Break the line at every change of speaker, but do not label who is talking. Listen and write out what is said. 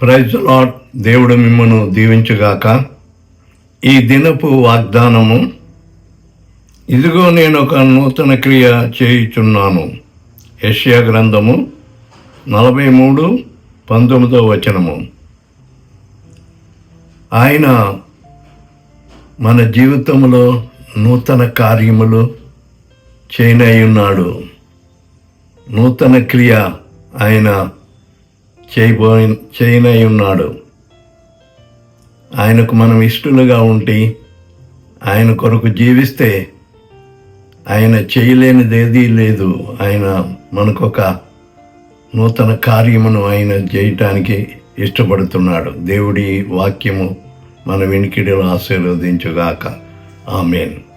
Praise lord దేవుడు మిమ్మను దీవించుగాక. ఈ దినపు వాగ్దానము ఇదిగో నేను ఒక నూతన క్రియ చేయుచున్నాను. యష్యా గ్రంథము నలభై మూడు పంతొమ్మిదో వచనము. ఆయన మన జీవితంలో నూతన కార్యములు చేయనై ఉన్నాడు. నూతన క్రియ ఆయన చేయబోయి చేయనై ఉన్నాడు. ఆయనకు మనం ఇష్టలుగా ఉండి ఆయన కొరకు జీవిస్తే ఆయన చేయలేనిదేది లేదు. ఆయన మనకొక నూతన కార్యమును ఆయన చేయటానికి ఇష్టపడుతున్నాడు. దేవుడి వాక్యము మన వినికిడిలో ఆశీర్వదించుగాక. ఆమెను.